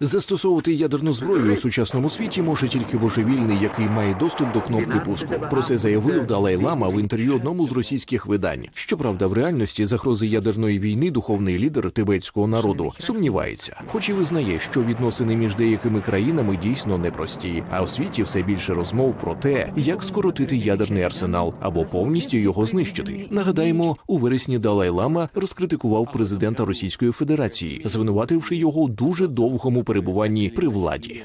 Застосовувати ядерну зброю у сучасному світі може тільки божевільний, який має доступ до кнопки пуску. Про це заявив Далай Лама в інтерв'ю одному з російських видань. Щоправда, в реальності загрози ядерної війни духовний лідер тибетського народу сумнівається, хоч і визнає, що відносини між деякими країнами дійсно непрості. А в світі все більше розмов про те, як скоротити ядерний арсенал або повністю його знищити. Нагадаємо, у вересні Далай Лама розкритикував президента Російської Федерації, звинувативши його у дуже довгому перебуванні при владі.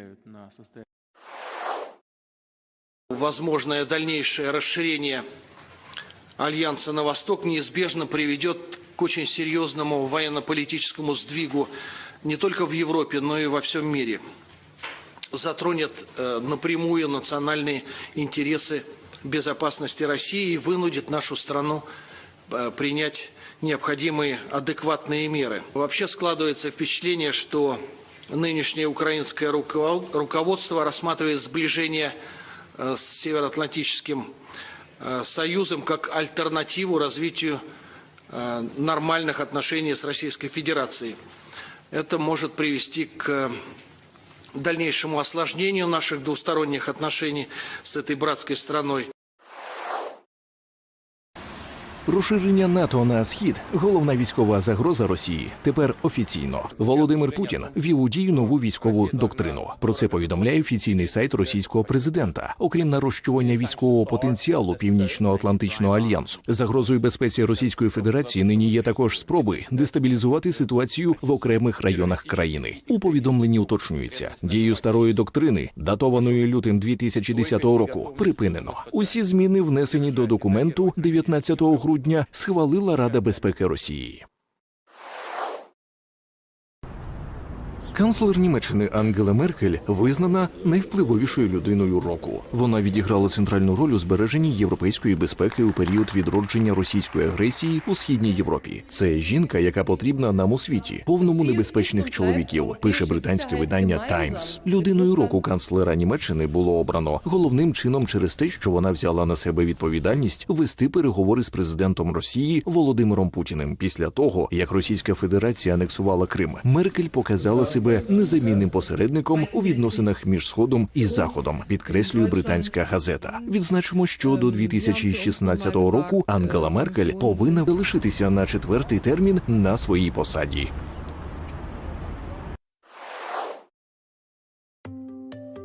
Возможное дальнейшее расширение Альянса на восток неизбежно приведет к очень серьезному военно-политическому сдвигу не только в Европе, но и во всем мире. Затронет э, напрямую национальные интересы безопасности России и вынудит нашу страну э, принять необходимые адекватные меры. Вообще складывается впечатление, что нынешнее украинское руковод- руководство рассматривает сближение э, с Североатлантическим э, Союзом как альтернативу развитию э, нормальных отношений с Российской Федерацией. Это может привести к дальнейшему осложнению наших двусторонних отношений с этой братской страной. Розширення НАТО на схід головна військова загроза Росії. Тепер офіційно Володимир Путін вів у дію нову військову доктрину. Про це повідомляє офіційний сайт російського президента. Окрім нарощування військового потенціалу Північно-Атлантичного альянсу, загрозою безпеці Російської Федерації нині є також спроби дестабілізувати ситуацію в окремих районах країни. У повідомленні уточнюється дію старої доктрини, датованої лютим 2010 року, припинено. Усі зміни внесені до документу 19 грудня схвалила Рада безпеки Росії. Канцлер Німеччини Ангела Меркель визнана найвпливовішою людиною року. Вона відіграла центральну роль у збереженні європейської безпеки у період відродження російської агресії у східній Європі. Це жінка, яка потрібна нам у світі, повному небезпечних чоловіків. Пише британське видання Times. Людиною року канцлера Німеччини було обрано головним чином через те, що вона взяла на себе відповідальність вести переговори з президентом Росії Володимиром Путіним після того, як Російська Федерація анексувала Крим. Меркель показала себе незамінним посередником у відносинах між сходом і заходом. Підкреслює британська газета. Відзначимо, що до 2016 року Ангела Меркель повинна залишитися на четвертий термін на своїй посаді.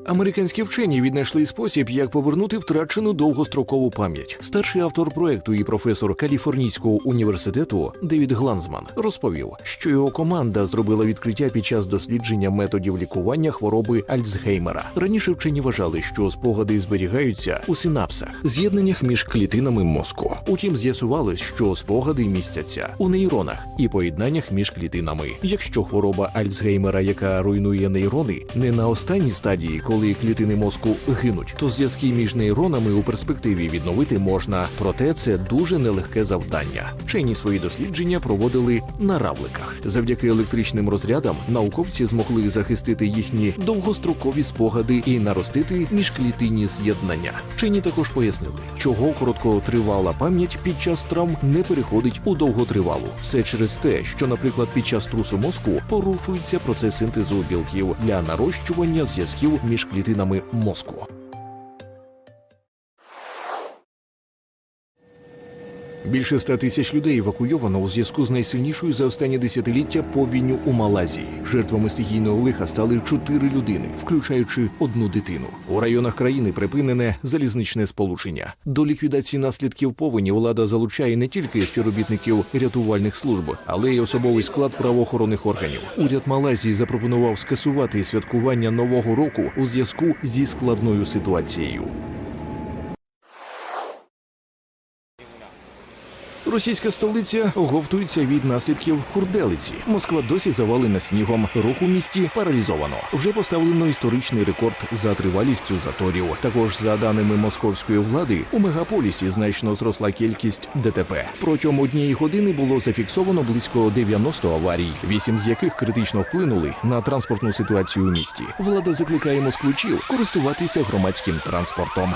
Американські вчені віднайшли спосіб, як повернути втрачену довгострокову пам'ять. Старший автор проекту і професор Каліфорнійського університету Девід Гланзман розповів, що його команда зробила відкриття під час дослідження методів лікування хвороби Альцгеймера. Раніше вчені вважали, що спогади зберігаються у синапсах, з'єднаннях між клітинами мозку. Утім, з'ясувалось, що спогади містяться у нейронах і поєднаннях між клітинами. Якщо хвороба Альцгеймера, яка руйнує нейрони, не на останній стадії, коли клітини мозку гинуть, то зв'язки між нейронами у перспективі відновити можна. Проте це дуже нелегке завдання. Вчені свої дослідження проводили на равликах. Завдяки електричним розрядам науковці змогли захистити їхні довгострокові спогади і наростити міжклітинні з'єднання. Вчені також пояснили, чого короткотривала пам'ять під час травм не переходить у довготривалу. Все через те, що, наприклад, під час трусу мозку порушується процес синтезу білків для нарощування зв'язків між клітинами мозку. Більше ста тисяч людей евакуйовано у зв'язку з найсильнішою за останні десятиліття повінню у Малайзії. Жертвами стихійного лиха стали чотири людини, включаючи одну дитину. У районах країни припинене залізничне сполучення. До ліквідації наслідків повені влада залучає не тільки співробітників рятувальних служб, але й особовий склад правоохоронних органів. Уряд Малайзії запропонував скасувати святкування нового року у зв'язку зі складною ситуацією. Російська столиця оговтується від наслідків хурделиці. Москва досі завалена снігом. Рух у місті паралізовано. Вже поставлено історичний рекорд за тривалістю заторів. Також за даними московської влади, у мегаполісі значно зросла кількість ДТП. Протягом однієї години було зафіксовано близько 90 аварій, вісім з яких критично вплинули на транспортну ситуацію у місті. Влада закликає москвичів користуватися громадським транспортом.